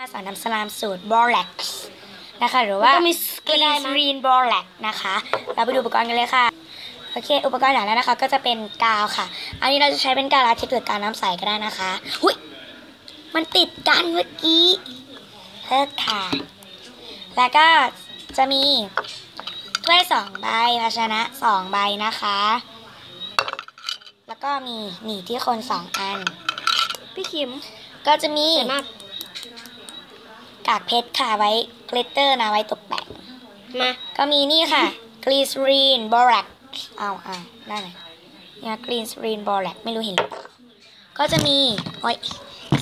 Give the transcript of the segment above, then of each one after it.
มาสอนทำสลามสูตรบอร์แล็กนะคะหรือว่ามันต้องมีสกก็ได้รีนมั้ยรีนบอร์แล็กนะคะ เราไปดูอุปกรณ์กันเลยค่ะโอเคอุปกรณ์อย่างแรกนะคะ ก็จะเป็นกาวค่ะ อันนี้เราจะใช้เป็นกาวลาเทคหรือกาวน้ำใสก็ได้นะคะหุยมันติดกันเมื่อกี้เลิกค่ะ แล้วก็จะมีถ้วยสองใบภาชนะสองใบนะคะ แล้วก็มีหนีบที่คนสองอัน พี่คิมก็จะมีสวยมา กกากเพชรค่ะไว้กลิตเตอร์นะไว้ตกแต่งมา ก็มีนี่ค่ะกลีซรีนบอรักเอาอ่าได้ไหมเนี่ยกลีซรีนบอรักไม่รู้เห็นหรือเปล่า ก็จะมีโอ้ย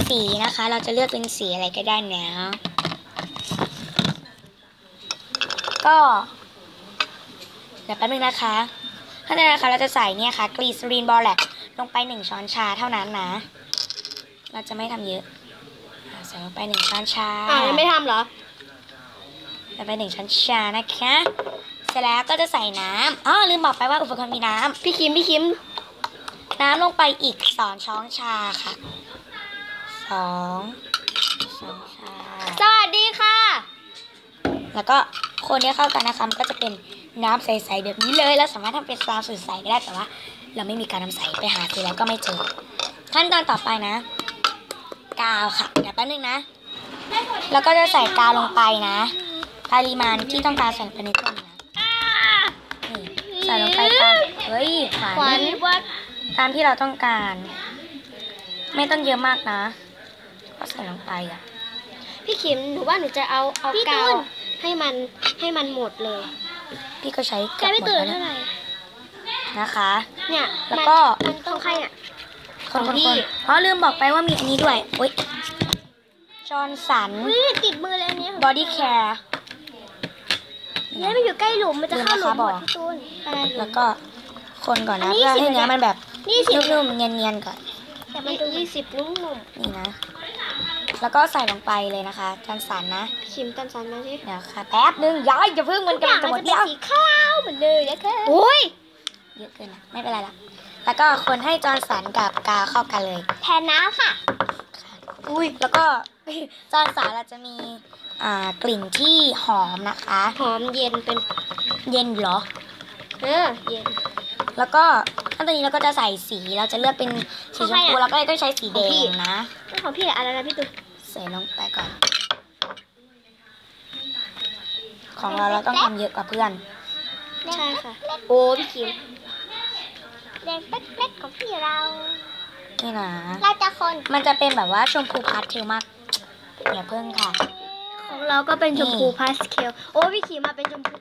สีนะคะ เราจะเลือกเป็นสีอะไรก็ได้นะก็เดี๋ยวแป๊บนึงนะคะขั้นตอนแรกนะคะเราจะใส่เนี่ยค่ะกลีซรีนบอรักลงไปหนึ่งช้อนชาเท่านั้นนะ เราจะไม่ทำเยอะอ่า ใส่ลงไปหนึ่งช้อนชาอ่ายังไม่ทำเหรอใส่ไปหนึ่งช้อนชานะคะ เสร็จแล้วก็จะใส่น้ำอ๋อลืมบอกไปว่าอุปกรณ์มีน้พี่คิมพี่คิมำน้ำลงไปอีกสองช้อนชาค่ะสองช้อนชา สวัสดีค่ะ แล้วก็คนให้เข้ากันนะคะมันก็จะเป็นน้ำใสๆแบบนี้เลย แล้วสามารถทำเป็นสลามสูตรใสก็ได้แต่ว่า เราไม่มีการน้ำใสไปหาซื้อแล้วก็ไม่เจอ ขั้นตอนต่อไปนะกาวค่ะเดี๋ยว แป๊บนึงนะ แล้วก็จะใส่กาวลงไปนะ ปริมาณที่ต้องการใส่ไปในถ้วยนี้นะนี่ใส่ลงไปตามเฮ้ยขวัญขวัญว่าตามที่เราต้องการ ไม่ต้องเยอะมากนะ ก็ใส่ลงไปอะ พี่คิมหนูว่าหนูจะเอาเอากาวให้มันให้มันหมดเลย พี่ก็ใช้เกืแกอบไม่หมดตื่นแล้วเท่านะไหร่นะคะ เนี่ยแล้วก็มันของใครอะคนขคอนงพี่คนเพราะลืมบอกไปว่ามีอันนี้ด้วยอุ้ย จอร์นสันอุ้ยติดมือเลยอันนี้บอดี้แคร์เนี่ยมันอยู่ใกล้หลุมมันจะเข้าหลุมหมดลืมนะคะบอกพี่ตูนอะไรหลุแล้วมก็คนก่อนอันะนนี้เพื่อให้สิบเนื้อมันแบบนี่สินุ่มๆเนียนๆก่อนแต่มันดูยี่สิบนุ่มนี่นะ แล้วก็ใส่ลงไปเลยนะคะจอร์นสันนะๆคิมตันสันมาสิเดี๋ยวค่ะแป๊บนึงย้ายอย่าเพิ่งมันกำลังจะหมดทุกอแล้วย่างมันจะเป็นสีขาวเหมือนเลยนะคะโอ้ยเยอะเกินนะไม่เป็นไรละแล้วก็คนให้จอร์นสันกับกาวเข้ากันเลย แทนน้ำค่ะ อุ้ยแล้วก็ จอร์นสันเราจะมีอ่ากลิ่นที่หอมนะคะ หอมเย็นเป็นเย็นเหรอ เออ เย็น แล้วก็ขั้นตอนนี้เราก็จะใส่สี เราจะเลือกเป็นสีชมพูของใครอะเราก็เลยต้องใช้สีแดของพี่งนะของพี่อะไรนะพี่ตูนใส่ลงไปก่อน ของเราเราต้องทำเยอะกว่าเพื่อน ใช่ค่ะ โอ้พี่คิมแดงเป๊กๆของพี่เรา นี่นะ เราจะคน มันจะเป็นแบบว่าชมพูพาสเทลมาก อย่าเพิ่งค่ะ ของเราก็เป็นชมพูนี่พาสเทลโอ้พี่คิมมาเป็นชมพู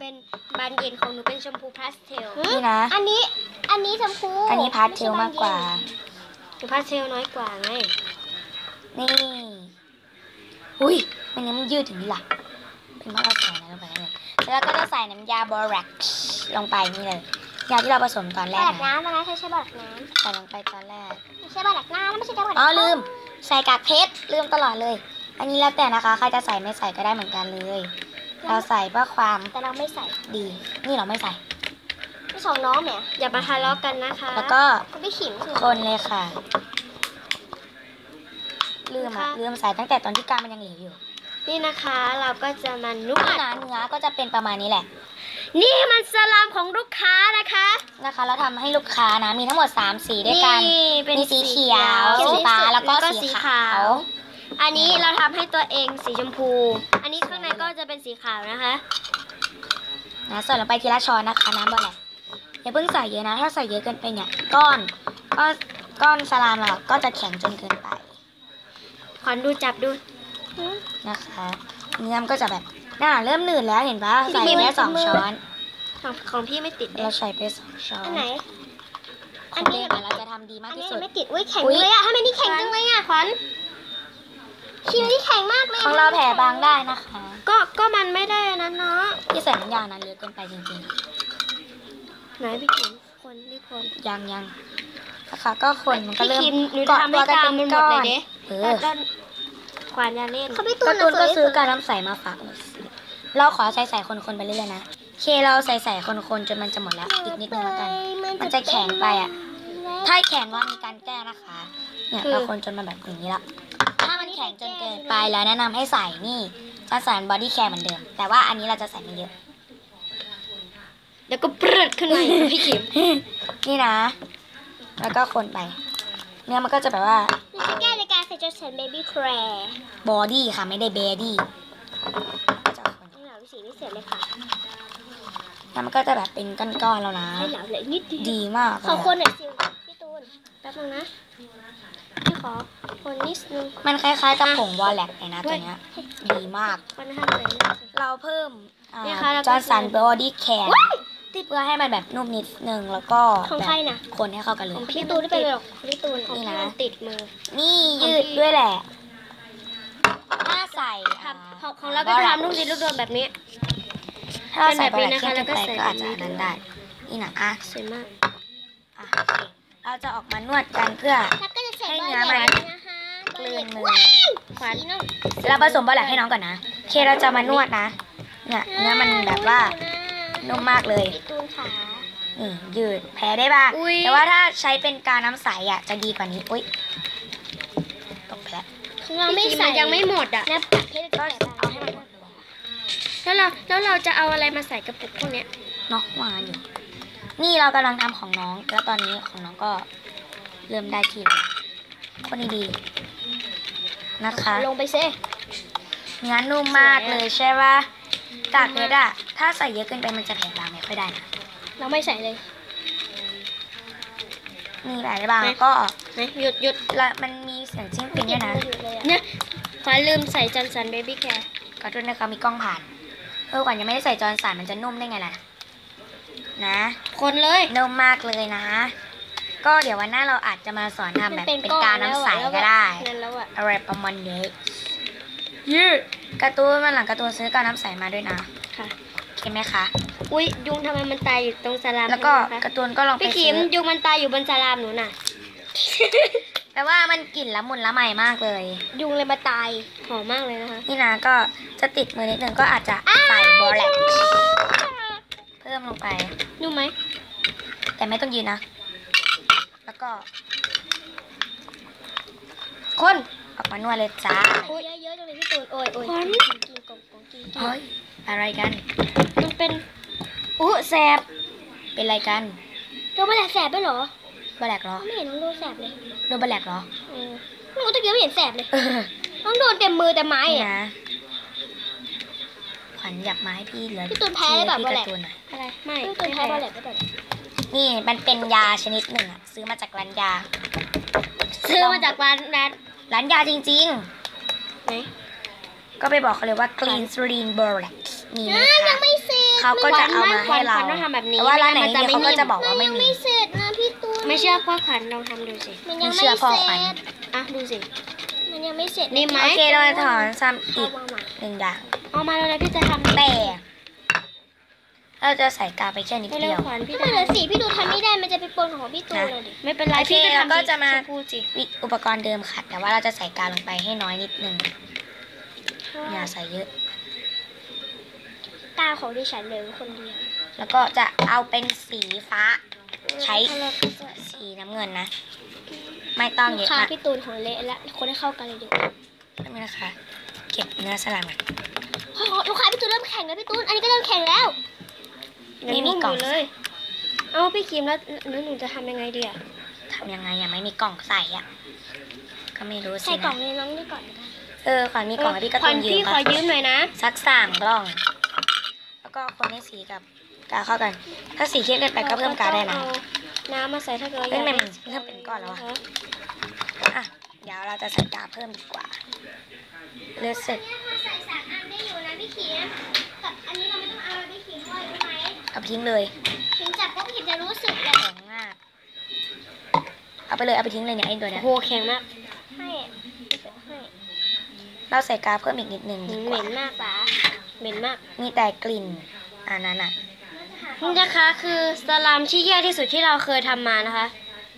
เป็นบานเย็นของหนูเป็นชมพูพาสเทลนี่นะ อันนี้อันนี้ชมพูอันนี้พาสเทลมากกว่าชมพูพาสเทลน้อยกว่าไงนี่อุ้ยมันยังไม่ยืดถึงนี่ล่ะเป็นเพราะเราใส่อะไรลงไปแล้วเนี่ยแล้วก็จะใส่น้ำยาบอแร็กลงไปนี่เลย ยาที่เราผสมตอนแรบากดักนะน้ำนะใช่ใช่บาดักน้ใส่ลงไปตอนแรกำไม่ใช่บาดักน้ำแล้วไม่ใช่บาดักอ๋อลืม ใส่กากเพชรลืมตลอดเลย อันนี้แล้วแต่นะคะ ใครจะใส่ไม่ใส่ก็ได้เหมือนกันเลย เราใส่เพื่อความแต่เราไม่ใส่ดี นี่เราไม่ใส่พี่สองน้องเนี่ยอย่ามาทะเลาะกันนะคะ แล้วก็พี่ขิมคือคนเลยค่ะ ลืมอะค่ะลืมใส่ตั้งแต่ตอนที่กล้ามมันยังเหลวอยู่ นี่นะคะ เราก็จะมานวนี่ดนะเนื้อก็จะเป็นประมาณนี้แหละ นี่มันสลามของลูกค้านะคะ นะคะ เราทำให้ลูกค้านะ มีทั้งหมด 3 สีด้วยกันเป็นมีสีเขียว เขีสีฟ้าที่สุดแล้วก็สีขาว อันนี้เราทำให้ตัวเองสีชมพู อันนี้ข้างในก็จะเป็นสีขาวนะคะ นะใส่ลงไปทีละช้อนนะคะน้ำบอแหลกอย่าเพิ่งใส่เยอะนะ ถ้าใส่เยอะเกินไปเนี่ยก้อนก้อนก้อนสลามเราก็จะแข็งจนเกินไปขวัญดูจับดูนะคะ เนื้อมันก็จะแบบ น่าเริ่มหนืดแล้วเห็นปะพี่ใส่พี่แค่ไม่สองมือช้อนของของพี่ไม่ติดเด้เราใส่ไปสองช้อนอันไหนอันนี้เราจะทำดีมากอันที่นี้สุดไม่ติดอุ้ยแข็งอุ๊ยเลยอะทำไมนี่แข็งจังเลยอะขวัญคิมนี่แข็งมากเลยของเราแผ่บางได้นะคะ ก็ก็มันไม่ได้อันนั้นเนาะที่ใส่น้ำยานั้นเยอะเกินไปจริงไหนพี่ขิมคนนี่คนๆยังยังนะคะก็คนมันก็พี่เริ่มคิมหนูเกาะทำตัให้วกันกาเป็วนมันหมก้ดอเลยนเด้เอแล้อวก็ขวัญจะเล่นการ์ตูนก็ซื้อการน้ำใสมาฝากหน่อยสิ เราขอใส่ใส่คนๆไปเรื่อยๆนะโอเคเราใส่ใส่คนๆจนมันจะหมดแล้วอีกนิดนึงแล้วกัน มันจะแข็งไปอะ ถ้าแข็งว่ามีการแก้นะคะ เนี่ยเราคนจนมันแบบอย่างนี้ละถ้ามันแข็งจนเกินไปแล้วแนะนำให้ใส่นี่จะใส่บอดี้แคร์เหมือนเดิม แต่ว่าอันนี้เราจะใส่ไม่เยอะเดี๋ยวก็เปริดขึ้นมาอีกพี่ขิมนี่นะ แล้วก็คนไป เนื้อมันก็จะแบบว่านี่คือแก้ในการใส่จนฉันเบบี้แคร์บอดี้ค่ะไม่ได้เบดี้ สีไม่เสร็จเลยค่ะแล้วมันก็จะแบบเป็นก้อนๆแล้วนะ ให้เหลาเหลยนิดเดียวดีมากเลขอยคนหน่อยสิพี่ตูนแป๊บนึงนะพี่ขอคนนิดนึงมันคล้ายๆกับผงวอลแลกเลยนะตัวเนี้ย ดีมาก คนห้ามเลยนะ เราเพิ่มเนี่ยค่ะแล้วก็ จอร์สันบอดี้แคร์เพื่อให้มันแบบนุ่มนิดนึงแล้วก็ของแบใครบน่ะคนให้เข้ากันเลขย องพี่ตูนไม่เป็นไรหรอกของพี่ตูนนี่นะของพี่มัติดมือ นี่ของยืดพี่ด้วยแหละถ้า ใส่ทำของของเราก็จะทำลูกศิษย์ลูกโดนแบบนี้ ถ้าเราใส่เป็นแบบนี้บอลนะคะแลกแล้วก็เข้มใส่ไปก็อาจจะอันนั้นได้ นี่นะอะสวยมากอะโอเคเราจะออกมานวดกันเพื่อ แล้วก็จะใส่ให้บอลเนื้อแหลมันกนะคะกลืนมือขวานน้องเราผสมบอลแลกให้น้องก่อนนะโอเคเราจะมานวดนะ เนี่ยเนื้อมันแบบว่านุ่มมากเลย พี่ตูนขานี่ยืดแพ้ได้บ้าง อุ๊ย แต่ว่าถ้าใช้เป็นกาวน้ำใสอะจะดีกว่านี้ อุ้ยตกไปแล้ว ของ เราไม่ใส่ยังไม่หมดอะนะเพชรก็ก็เอาให้มันหมดแล้วเราแล้วเราจะเอาอะไรมาใส่กระปุกพวกเนี้ยเนาะวางอยู่ นี่เรากำลังทำของน้อง แล้วตอนนี้ของน้องก็เริ่มได้ที่แล้วคนดีๆนะคะ ลงไปเซ่เนื้อนุ่มมากเลยใช่ปะกากเพชรอะถ้าใส่เยอะเกินไปมันจะแผ่บางไม่ค่อยได้นะเราไม่ใส่เลย มีหลายได้บ้างไหนแล้วก็นะหยุดหยุดและมันมีเสียงจิ้มฟินด้วยนะเนี่ยขวานลืมใส่จันสันเบบี้แคร์ขอโทษนะคะมีกล้องผ่านเออก่อนยังไม่ได้ใส่จอนสันมันจะนุ่มได้ไงล่ะ นะ คนเลย นุ่มมากเลยนะ ก็เดี๋ยววันหน้าเราอาจจะมาสอนทำแบบเป็นก้อกาวน้ำใสก็ได้ นั่นแล้วอะอะไรประมาณนี้ยืดการ์ตูนมันหลังการ์ตูนซื้อกาวน้ำใสมาด้วยนะ ค่ะ โอเคไหมคะ อุ้ยยุงทำไมมันตายอยู่ตรงสลามแล้วก็ใช่ไหมการ์คะตูนก็ลองไปพี่ขิซื้มอยุงมันตายอยู่บนสลามหนูน่ะแต่ว่ามันกลิ่นละมุนละไมมากเลย ยุงเลยมาตายหอมมากเลยนะคะนี่นะก็จะติดมือนิดนึงก็อาจจะใส่บอลแลกเพิ่มลงไปนุ่มไหมแต่ไม่ต้องยืนนะ แล้วก็ คนออกมานวดเลยจ้า โอ้ยเยอะๆจังเลยพี่ตูนโอ้ยโอ้ยกินกล่องกล่องกินกินเฮ้ย อะไรกัน มันเป็นอู้แสบ เป็นอะไรกัน โดนมาแหลกแสบด้วยเหรอบอลแลกเหรอ ไม่เห็นน้องโดนแสบเลยโดนบอลแลกเหรอเออน้องตะกี้ไม่เห็นแสบเลยเออน้องโดนเต็มมือแต่ไม้นี่อะนะขวัญอยากมาให้พี่เหลือพี่ตูนแพ้หรือเปล่าพี่บอลแลกากร์ตูนหน่อยอะไร ไม่พี่ตูนแพ้บอลแหลกหรือเปล่านี่มันเป็นยาชนิดหนึ่งอะซื้อมาจากร้านยา ซื้อมาจากร้านร้านร้านยาจริง ไหน ๆ ก็ไปบอกเขาเลยว่า Clean Serene b o r a x มีไหมคะยังไม่เสร็จเขาก็จะเอามาให้เราขวัญต้องทำแบบนี้แต่ว่าร้านไหนมันี่เขาก็จะบอกว่าไม่มีเสร็จนะพี่ตูนไม่เชื่อพ่อขวัญลองทำดูสิมันยังไม่เชื่ไม่อพ่อเสขวัร็ญจอะดูสิมันยังไม่เสร็จนี่ไหมโอเคเราจะถอนซ้ำอีกเอามาหนึ่งอย่างเอามาแล้วนะพี่จะทำแต่เราจะใส่กาวไปแค่นิดไม่เดีเร็ยววขวัญพี่มันเหลือสีพี่ดูทำไม่ได้มันจะไปปนของพี่ตูนเลยดิไม่เป็นไรโอเคพี่ก็เราทำก็จะมาชพูสิวิอุปกรณ์เดิมค่ะ แต่ว่าเราจะใส่กาวลงไปให้น้อยนิดนึงอย่าใส่เยอะ ตาของดิฉันเหลยคนเดียวแล้วก็จะเอาเป็นสีฟ้า ใช้แล้วเราก็จะสีน้ำเงินนะ ไม่ต้องเยลูกอะค้ามากพี่ตูนของเละและคนให้เข้ากันเลยดีกว่านี่นะคะเก็บเนื้อสลัมก่อนเฮ้ยลูกค้าพี่ตูนเริ่มแข่งแล้วพี่ตูน อันนี้ก็เริ่มแข่งแล้วไม่มีกล่องเลย เอาพี่คิมแล้วแล้วหนูจะทำยังไงดีอะทำยังไงอะไม่มีกล่องใส่อะก็ไม่รู้สิใส่กล่อนะงในน้องด้วยก่อนก็ได้เออขวัญมีกล่องให้พี่กระขวัตุ้ญนยืพี่มขอปะยืมหน่อยนะสักสามกล่องแล้ว ก็คนให้สีกับกาวเข้ากัน ถ้าสีเข้มเกินไปก็เพิ่มกาวได้นะเอาน้ำมาใส่ถ้าเกิดเราเอ้ยอยากมันเพิ่มเป็นก้อนแล้วอะอะเดี๋ยวเราจะใส่กาวเพิ่มดีกว่าเลือดเสร็จใส่สามอันได้อยู่นะพี่คิมแต่อันนี้เราไม่ต้องเอาพี่คิมด้วยรู้ไหมเอาไปทิ้งเลยคิมจับปุ๊บคิมจะรู้สึกเลยแข็งมากเอาไปเลยเอาไปทิ้งเลยเนี่ยไอ้ตัวเนี้ยโหแข็งมากให้ให้เราใส่กาวเพิ่มอีกนิดนึงดีกเหม็ว่านมากป๋า เหม็นมากมีแต่กลิ่นอันนั้นอะนี่นะคะคือสลามที่แย่ที่สุดที่เราเคยทำมานะคะ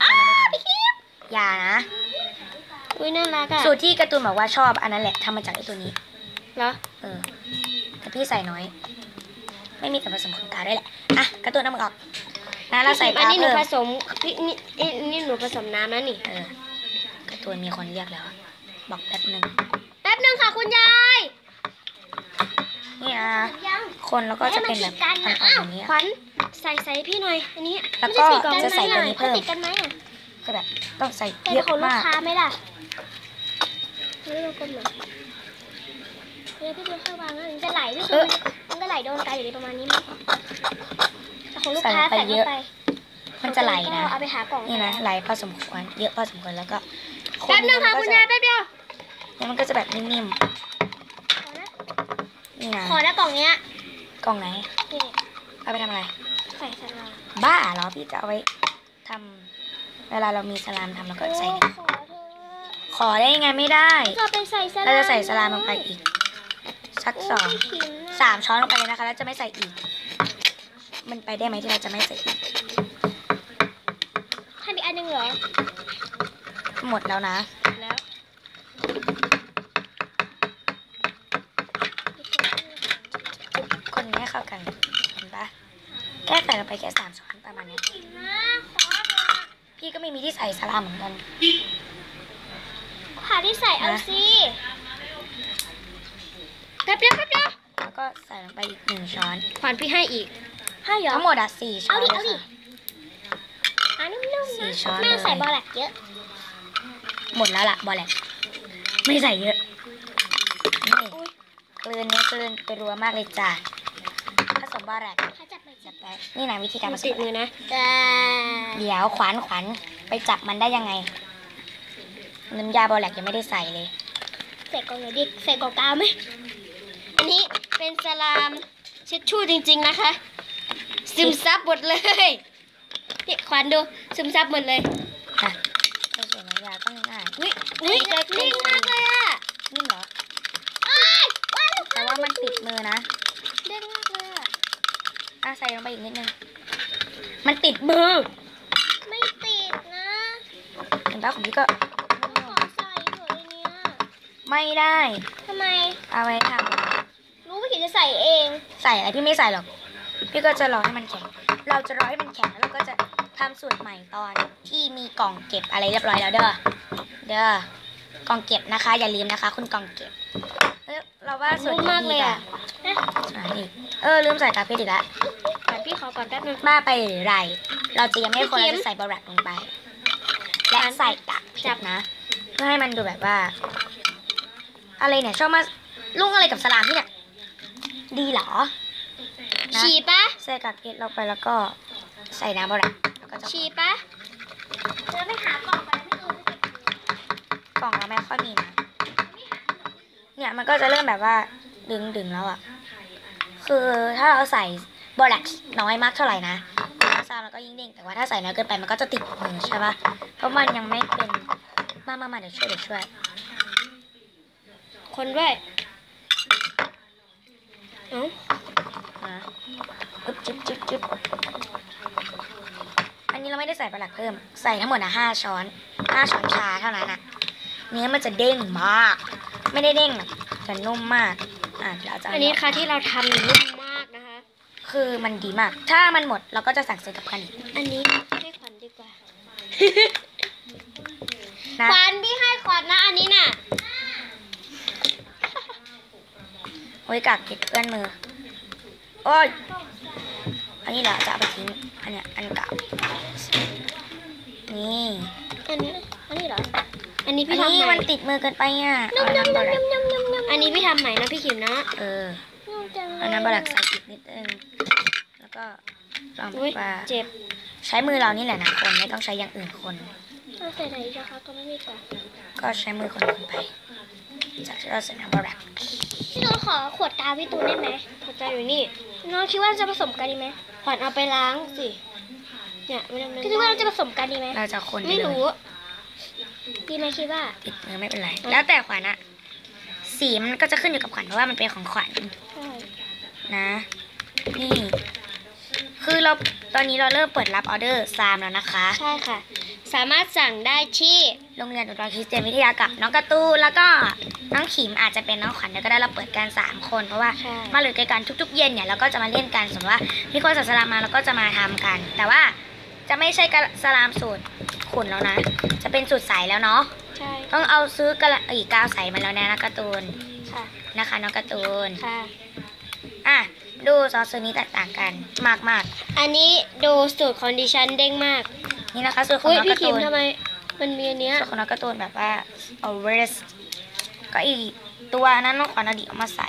อ้าพี่คิมอย่านะอุ้ยน่ารักอะสูตรที่การ์ตูนบอกว่าชอบอันนั้นแหละทำมาจากไอ้ตัวนี้เหรอเออแต่พี่ใส่น้อย ไม่มีส่วนผสมของกาวด้วยแหละอะการ์ตูนน้ำมันออกนะเราใส่อักานวนี้หนูเพิ่มผสมพี่นี่นี่นี่หนูผสมน้ำนะนี่เออการ์ตูนมีคนเรียกแล้ว บอกแป๊บหนึ่งแป๊บนึงค่ะคุณยายนี่นะยัง คนแล้วก็จะเป็นแบบให้อ่มัอนติดกันนะอ้าวๆอย่างนี้ขวัญใส่ใส่พี่หน่อย อันนี้แล้วก็ไม่ได้ติดนจะใส่ตัวนี้เพิ่มติดกันไหมอะคือแบบต้องใส่แต่เยอะของลูกมากค้าไหมล่ะไม่รู้กลมเหรอเดี๋ยวพี่เบลค่อยวางนะมันจะไหลพี่เอเบอลมันก็ไหลโดนกันอยู่ดีประมาณนี้มั้งแต่ของลูกค้าใส่เข้าไปมันจะไหลนะเอาไปหากล่องนี่นะไหลพอสมควรเยอะพอสมควรแล้วก็แป๊บนึงค่ะแล้วคุมัณนยายก็จะแป๊บเดียวแล้วมันก็จะแบบนิ่มขอนะๆ นี่นะขอนะกล่องเนี้ยกล่องไหน นี่เอาไปทำอะไร ใส่สลามบ้าเหรอพี่จะเอาไว้ทำเวลาเรามีสลามทำแล้วก็ใส่ โอ้ขอเธอขอได้ยังไงไม่ได้จะไปใส่สลามเราจะใส่สลามลงไปอีก สักสองโพี่คิมน่ะสามช้อนลงไปเลยนะคะ แล้วจะไม่ใส่อีก มันไปได้ไหมที่เราจะไม่ใส่อีกให้มีอันหนึงเหรอ หมดแล้วนะ แล้ว คนนี้ให้ เข้ากันเห็นปะแค่ใส่ลงไปแค่สามช้อนประมาณเนี้ยคิมนะขอเถอะพี่ก็ไม่มีที่ใส่สลามเหมือนกันหาที่ใส่เอานะสิแป๊บเดียวแป๊บเดียวแล้วก็ใส่ลงไปอีกหนึ่งช้อนขวัญพี่ให้อีกให้เหรอทั้งหมดอะสี่ช้อเอานดิเลยเอาดิค่ะอันนุ่มๆสี่นะช้อนแม่เลยใส่บอลแลกเยอะ หมดแล้วล่ะบอลแหลกไม่ใส่เยอะนี่กลืนเนี้ยกลืนไปรัวมากเลยจ้ะผสม บอลแหลกเขาจับไปจัจับบไปนี่นะวิธีการผสติมดมือนะจ้าเดี๋ยวขวานขวานไปจับมันได้ยังไงน้ำยาบอลแหลกยังไม่ได้ใส่เลยใส่กล่องไหนดิใส่กล่องกาวไหมอันนี้เป็นสลามเช็ดชู่จริง ๆนะคะ ซึมซับหมดเลยนี่ขวัญดูซึมซับหมดเลยอะไม่ใส่น้ำยาต้องง่ายอุ้ยอุ้ยนิ่งมากเลยอะนี่เหรออ้ายว้าวแต่ว่ามันติดมือนะเด้งมากเลย อะอะใส่ลงไปอีกนิดนึง มันติดมือ ไม่ติดนะเห็นปะของพี่ก็ขอใส่เถอะไอเนี้ยไม่ได้ทำไม เอาไว้ทรู้ว่าขิดจะใส่เองำใส่อะไรพี่ไม่ใส่หรอก พี่ก็จะรอให้มันแข็ง เราจะรอให้มันแข็งแล้วเราก็จะทำสูตรใหม่ตอนที่มีกล่องเก็บอะไรเรียบร้อยแล้วเด้อ เด้อ กล่องเก็บนะคะ อย่าลืมนะคะ คุณกล่องเก็บเอ้ยเราว่าสูตรนุ่มมากเลยอะดีกว่าอะอีกเออลืมใส่กาเพชรอีกแล้วขวัญ พี่ขอก่อนแป๊บนึง มาไปหรือไร เราจะยังไม่ให้คนพี่เราคิมจะใส่บอแรกลงไป และใส่กากเพชรนะ เพื่อให้มันดูแบบว่า อะไรเนี่ยชอบมาลุ่งอะไรกับสลามพี่เนี่ย ดีเหรอนะฉี่ปะใส่กากเพชรลงไปแล้วก็ใส่น้ำบอแรกแล้วก็จะฉี่ปะเดี๋ยวไปหากล่องไปไม่รู้จะเก็บกล่องเราไม่ค่อยมีนะเนี่ยมันก็จะเริ่มแบบว่าดึงดึงแล้วอะคือถ้าเราใส่ บอแรกน้อยมากเท่าไหร่นะซามแล้วก็ยิ่งเด้งแต่ว่าถ้าใส่น้อยเกินไปมันก็จะติดมือใช่ปะเพราะมันยังไม่เป็นมามามาเดี๋ยวช่วยเดี๋ยวช่วย คนด้วยเอ้านะอึ๊บจิ๊บจิ๊บจิ๊บอันนี้เราไม่ได้ใส่ปลาหลักเพิ่ม ใส่ทั้งหมดนะห้าช้อนห้าช้อนชาเท่านั้นอะเนื้อมันจะเด้งมาก ไม่ได้เด้งหรอกแต่นุ่มมาก อะเดี๋ยวเราจะเาอันนี้ค่ะที่เราทำนี่ คือมันดีมาก ถ้ามันหมดเราก็จะสั่งซื้อกับคันอีกอันนี้ให้ขวัญดีกว่านะขวัญพี่ให้ขวัญนะอันนี้น่ะโอ้ยกากเก็บเปื้อนมือ โอ้ย อันนี้เราจะเอาไปทิ้ง อันเนี้ยอันเก่า นี่ อันนี้ อันนี้เหรอ อันนี้อัพี่นทำนี้ใหม่มันติดมือเกินไปอะนุ่เอามๆน้ำบอแรกๆๆๆๆอันนี้พี่ทำใหม่นะพี่ขิมนะ เออนุ่มจังเลยเอาน้ำบอแรกใส่อีกนิดนึง แล้ว ก็ลองอุ๊ยว่าเจ็บใช้มือเรานี่แหละนะคนไม่ต้องใช้อย่างอื่นคน เอาใส่ไหนจ้ะคะก็ไม่มีค่ะก็ใช้มือคนคนไปจากที่เราใส่น้ำบอแรกพี่น้องขอขวดกาวพี่ตูนได้ไหมขวดกาวอยู่นี่น้องคิดว่าจะผสมกันดีไหมขวัญเอาไปล้างสิเนี่ยไม่ต้องคิดว่าเราจะผสมกันดีไหมเราจะคนปไม่เลยรู้ดีไหมคิดว่า ติดมือไม่เป็นไร แล้วแต่ขวัญอะสีมันก็จะขึ้นอยู่กับขวัญเพราะว่ามันเป็นของขวัญใช่นะ นี่ คือเราตอนนี้เราเริ่มเปิดรับออเดอร์ซามแล้วนะคะ ใช่ค่ะ สามารถสั่งได้ที่โรงเรียนอุดรคริสเตียนวิทยากับน้องการะตูนแล้วก็น้องขิมอาจจะเป็นน้องขวัญเดี๋ยวก็ได้เราเปิดกันสามคนเพราะว่าใช่ มาเลยกันทุก ๆ เย็นเนี่ยเราก็จะมาเล่นกันสมมติว่ามีคนสัสลามมาเราก็จะมาทำกัน แต่ว่าจะไม่ใช่กะสลามสูตรขุ่นแล้วนะ จะเป็นสูตรใสแล้วเนาะใช่ต้องเอาซื้อกระอีกกาวใสมาแล้วนะน้องการ์ตูนค่ะนะคะน้องการ์ตูน ค่ะ อะ ดูซอสสูตรนี้แตกต่างกันมากมากอันนี้ดูสูตรของดิฉันเด้งมากๆนี่นะคะสูตรของอุ้ยน้องพี่การ์คิตูมนทำไมมันมีอันเนี้ยส่วนของน้องการ์ตูนแบบว่าเอาเรสก็อีกตัวนั้นน้องขวัญอดีตเอามาใส่